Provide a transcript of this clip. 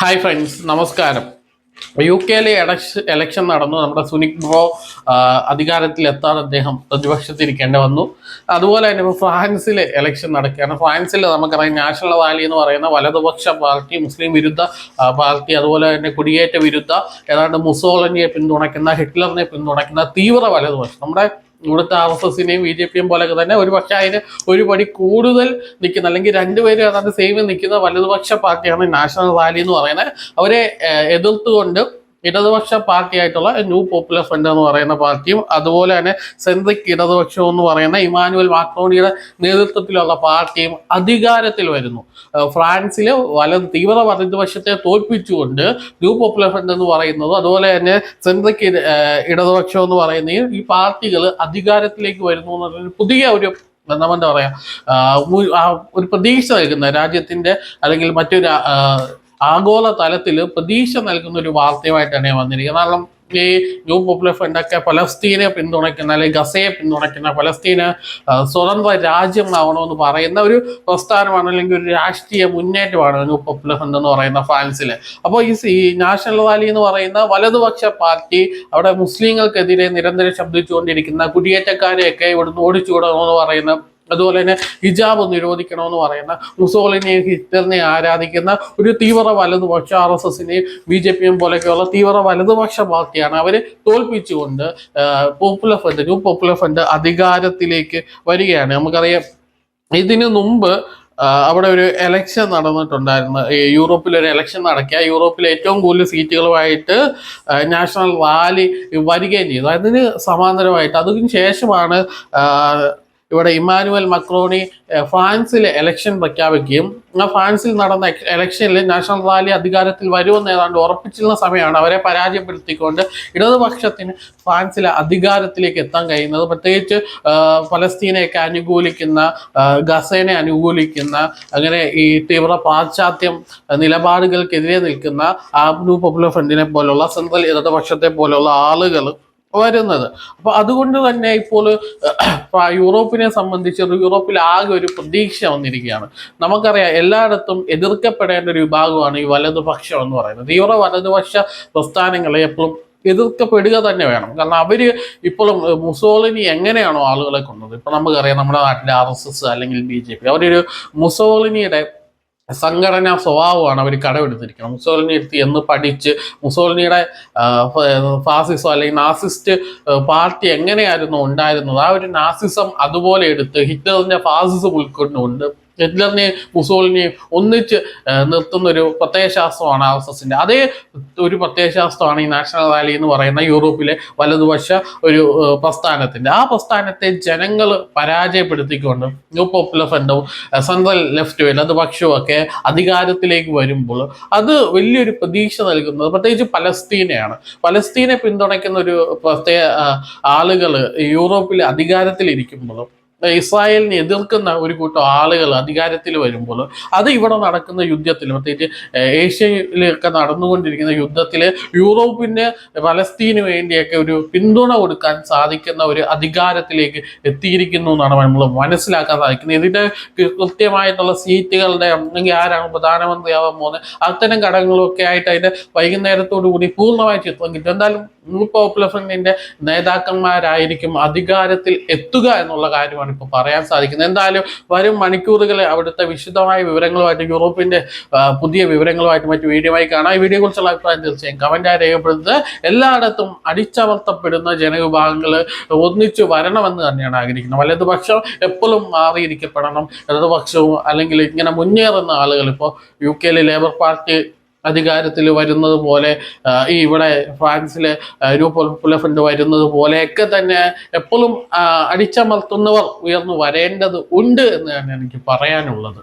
Hi friends നമസ്കാരം. U കെയിലെ election election നടന്നു. നമ്മുടെ സുനിക് ബ്രോ അധികാരത്തിലെത്താൻ അദ്ദേഹം പ്രതിപക്ഷത്തിരിക്കേണ്ടി വന്നു. അതുപോലെ തന്നെ ഇപ്പോൾ ഫ്രാൻസിലെ എലക്ഷൻ നടക്കുകയാണ്. ഫ്രാൻസിൽ നമുക്കറിയാം നാഷണൽ റാലി എന്ന് പറയുന്ന വലതുപക്ഷ പാർട്ടി മുസ്ലിം വിരുദ്ധ പാർട്ടി അതുപോലെ തന്നെ കുടിയേറ്റ വിരുദ്ധ ഏതാണ്ട് മുസോളനിയെ പിന്തുണയ്ക്കുന്ന ഹിറ്റ്ലറിനെ പിന്തുണയ്ക്കുന്ന തീവ്ര വലതുപക്ഷം. നമ്മുടെ ഇവിടുത്തെ ആർ എസ് എസിനെയും ബി ജെ പിയും പോലെയൊക്കെ തന്നെ ഒരു പക്ഷെ അതിന് ഒരു പടി കൂടുതൽ നിൽക്കുന്ന അല്ലെങ്കിൽ രണ്ടുപേരും അതായത് സെയിമിൽ നിൽക്കുന്ന വലതുപക്ഷ പാർട്ടിയാണ് നാഷണൽ റാലി എന്ന് പറയുന്നത്. അവരെ എതിർത്തുകൊണ്ട് ഇടതുപക്ഷ പാർട്ടിയായിട്ടുള്ള ന്യൂ പോപ്പുലർ ഫ്രണ്ട് എന്ന് പറയുന്ന പാർട്ടിയും അതുപോലെ തന്നെ സെൻട്രിക് ഇടതുപക്ഷം എന്ന് പറയുന്ന ഇമാനുവൽ മാക്രോണിയുടെ നേതൃത്വത്തിലുള്ള പാർട്ടിയും അധികാരത്തിൽ വരുന്നു. ഫ്രാൻസിലെ വല തീവ്ര വലതുപക്ഷത്തെ തോൽപ്പിച്ചുകൊണ്ട് ന്യൂ പോപ്പുലർ ഫ്രണ്ട് എന്ന് പറയുന്നത് അതുപോലെ തന്നെ സെൻട്രിക് ഇട- ഇടതുപക്ഷം എന്ന് പറയുന്ന ഈ- പാർട്ടികൾ അധികാരത്തിലേക്ക് വരുന്നു എന്നുള്ളൊരു പുതിയ ഒരു എന്താ പറയാ ഒരു പ്രതീക്ഷ നൽകുന്ന രാജ്യത്തിന്റെ അല്ലെങ്കിൽ മറ്റൊരു ആഗോള തലത്തിൽ പ്രതീക്ഷ നൽകുന്ന ഒരു വാർത്തയുമായിട്ടാണ് വന്നിരിക്കുന്നത്. കാരണം ഈ ന്യൂ പോപ്പുലർ ഫ്രണ്ട് ഫ്രണ്ടൊക്കെ പലസ്തീനെ പിന്തുണയ്ക്കുന്ന അല്ലെങ്കിൽ ഗസയെ പിന്തുണയ്ക്കുന്ന പലസ്തീന് സ്വതന്ത്ര രാജ്യമാവണമെന്ന് പറയുന്ന ഒരു പ്രസ്ഥാനമാണ് അല്ലെങ്കിൽ ഒരു രാഷ്ട്രീയ മുന്നേറ്റമാണ് ന്യൂ പോപ്പുലർ ഫ്രണ്ട് എന്ന് പറയുന്ന ഫ്രാൻസിൽ അപ്പോൾ ഈ ഈ നാഷണൽ റാലി എന്ന് പറയുന്ന വലതുപക്ഷ പാർട്ടി അവിടെ മുസ്ലിങ്ങൾക്കെതിരെ നിരന്തരം ശബ്ദിച്ചുകൊണ്ടിരിക്കുന്ന കുടിയേറ്റക്കാരെയൊക്കെ ഇവിടുന്ന് ഓടിച്ചുവിടണമെന്ന് പറയുന്ന അതുപോലെ തന്നെ ഹിജാബ് നിരോധിക്കണമെന്ന് പറയുന്ന മുസോളിനെയും ഹിറ്റ്ലറിനെയും ആരാധിക്കുന്ന ഒരു തീവ്ര വലതുപക്ഷ ആർ എസ് എസിനെയും ബി ജെ പിയും പോലെയൊക്കെയുള്ള തീവ്ര വലതുപക്ഷ പാർട്ടിയാണ് അവരെ തോൽപ്പിച്ചുകൊണ്ട് popular front new popular front അധികാരത്തിലേക്ക് വരികയാണ്. നമുക്കറിയാം ഇതിനു മുമ്പ് അവിടെ ഒരു എലക്ഷൻ നടന്നിട്ടുണ്ടായിരുന്നു. യൂറോപ്പിൽ ഒരു എലക്ഷൻ നടക്കുക യൂറോപ്പിൽ ഏറ്റവും കൂടുതൽ സീറ്റുകളുമായിട്ട് നാഷണൽ റാലി വരികയും ചെയ്തു. അതിന് സമാന്തരമായിട്ട് അതിന് ശേഷമാണ് ഇവിടെ ഇമാനുവൽ മക്രോണി ഫ്രാൻസിൽ എലക്ഷൻ പ്രഖ്യാപിക്കുകയും ആ ഫ്രാൻസിൽ നടന്ന എലക്ഷനിൽ നാഷണൽ റാലി അധികാരത്തിൽ വരുമെന്ന് ഏതാണ്ട് ഉറപ്പിച്ചിരുന്ന സമയമാണ് അവരെ പരാജയപ്പെടുത്തിക്കൊണ്ട് ഇടതുപക്ഷത്തിന് ഫ്രാൻസിലെ അധികാരത്തിലേക്ക് എത്താൻ കഴിയുന്നത്. പ്രത്യേകിച്ച് ഫലസ്തീനെയൊക്കെ അനുകൂലിക്കുന്ന ഗസേനെ അനുകൂലിക്കുന്ന അങ്ങനെ ഈ തീവ്ര പാശ്ചാത്യം നിലപാടുകൾക്കെതിരെ നിൽക്കുന്ന ആബ്നു പോപ്പുലർ ഫ്രണ്ടിനെ പോലുള്ള സെൻട്രൽ ഇടതുപക്ഷത്തെ പോലുള്ള ആളുകൾ വരുന്നത്. അപ്പൊ അതുകൊണ്ട് തന്നെ ഇപ്പോൾ യൂറോപ്പിനെ സംബന്ധിച്ച് യൂറോപ്പിൽ ആകെ ഒരു പ്രതീക്ഷ വന്നിരിക്കുകയാണ്. നമുക്കറിയാം എല്ലായിടത്തും എതിർക്കപ്പെടേണ്ട ഒരു വിഭാഗമാണ് ഈ വലതുപക്ഷം എന്ന് പറയുന്നത്. തീവ്ര വലതുപക്ഷ പ്രസ്ഥാനങ്ങളെ എപ്പോഴും എതിർക്കപ്പെടുക തന്നെ വേണം. കാരണം അവർ ഇപ്പോഴും മുസോളിനി എങ്ങനെയാണോ ആളുകളെ കൊണ്ടത് ഇപ്പൊ നമുക്കറിയാം നമ്മുടെ നാട്ടിലെ ആർ എസ് എസ് അല്ലെങ്കിൽ ബി ജെ പി. അവരൊരു മുസോളിനിയുടെ സംഘടനാ സ്വഭാവമാണ് അവർ കടമെടുത്തിരിക്കുന്നത്. മുസോളിനി എടുത്ത് എന്ന് പഠിച്ച് മുസോളിനിയുടെ ഫാസിസം അല്ലെങ്കിൽ നാസിസ്റ്റ് പാർട്ടി എങ്ങനെയായിരുന്നു ഉണ്ടായിരുന്നത്? ആ ഒരു നാസിസം അതുപോലെ എടുത്ത് ഹിറ്റ്ലറിന്റെ ഫാസിസം ഉൾക്കൊണ്ടുകൊണ്ട് ഹിറ്റ്ലറിനെ മുസോളിനെയും ഒന്നിച്ച് നിർത്തുന്ന ഒരു പ്രത്യയശാസ്ത്രമാണ് ആർ എസ് എസിന്റെ അതേ ഒരു പ്രത്യയശാസ്ത്രമാണ് ഈ നാഷണൽ റാലി എന്ന് പറയുന്ന യൂറോപ്പിലെ വലതുപക്ഷ ഒരു പ്രസ്ഥാനത്തിന്റെ ആ പ്രസ്ഥാനത്തെ ജനങ്ങൾ പരാജയപ്പെടുത്തിക്കൊണ്ട് ന്യൂ പോപ്പുലർ ഫ്രണ്ടും സെൻട്രൽ ലെഫ്റ്റ് വലതുപക്ഷവും ഒക്കെ അധികാരത്തിലേക്ക് വരുമ്പോൾ അത് വലിയൊരു പ്രതീക്ഷ നൽകുന്നത് പ്രത്യേകിച്ച് പലസ്തീനയാണ്. പലസ്തീനെ പിന്തുണയ്ക്കുന്ന ഒരു പ്രത്യേക ആളുകൾ യൂറോപ്പിൽ അധികാരത്തിലിരിക്കുമ്പോൾ ഇസ്രായേലിനെ എതിർക്കുന്ന ഒരു കൂട്ടം ആളുകൾ അധികാരത്തിൽ വരുമ്പോൾ അത് ഇവിടെ നടക്കുന്ന യുദ്ധത്തിൽ പ്രത്യേകിച്ച് ഏഷ്യയിലൊക്കെ നടന്നുകൊണ്ടിരിക്കുന്ന യുദ്ധത്തിൽ യൂറോപ്പിന് പലസ്തീന് വേണ്ടിയൊക്കെ ഒരു പിന്തുണ കൊടുക്കാൻ സാധിക്കുന്ന ഒരു അധികാരത്തിലേക്ക് എത്തിയിരിക്കുന്നു എന്നാണ് നമ്മൾ മനസ്സിലാക്കാൻ സാധിക്കുന്നത്. ഇതിന്റെ കൃത്യമായിട്ടുള്ള സീറ്റുകളുടെ അല്ലെങ്കിൽ ആരാണ് പ്രധാനമന്ത്രിയാവാൻ പോകുന്നത് അത്തരം ഘടകങ്ങളൊക്കെ ആയിട്ട് അതിന്റെ വൈകുന്നേരത്തോടു കൂടി പൂർണമായി ചിത്രം കിട്ടും. എന്തായാലും ന്യൂ നേതാക്കന്മാരായിരിക്കും അധികാരത്തിൽ എത്തുക എന്നുള്ള കാര്യമാണ് ഇപ്പോൾ പറയാൻ സാധിക്കുന്നത്. എന്തായാലും വരും മണിക്കൂറുകളിൽ അവിടുത്തെ വിശദമായ വിവരങ്ങളുമായിട്ട് യൂറോപ്പിന്റെ പുതിയ വിവരങ്ങളുമായിട്ട് മറ്റു വീഡിയോമായി കാണാം. ഈ വീഡിയോ കുറിച്ചുള്ള അഭിപ്രായം തീർച്ചയായും കമന്റായി രേഖപ്പെടുത്തുന്നത് എല്ലായിടത്തും അടിച്ചമർത്തപ്പെടുന്ന ജനവിഭാഗങ്ങൾ ഒന്നിച്ചു വരണമെന്ന് തന്നെയാണ് ആഗ്രഹിക്കുന്നത്. വലതുപക്ഷം എപ്പോഴും മാറിയിരിക്കപ്പെടണം. ഇടതുപക്ഷവും അല്ലെങ്കിൽ ഇങ്ങനെ മുന്നേറുന്ന ആളുകൾ ഇപ്പോൾ യു കെയിലെ ലേബർ പാർട്ടി അധികാരത്തിൽ വരുന്നത് പോലെ ഈ ഇവിടെ ഫ്രാൻസിൽ രൂപഫണ്ട് വരുന്നത് പോലെയൊക്കെ തന്നെ എപ്പോഴും അടിച്ചമർത്തുന്നവർ ഉയർന്നു വരേണ്ടത് ഉണ്ട് എന്ന് തന്നെ എനിക്ക് പറയാനുള്ളത്.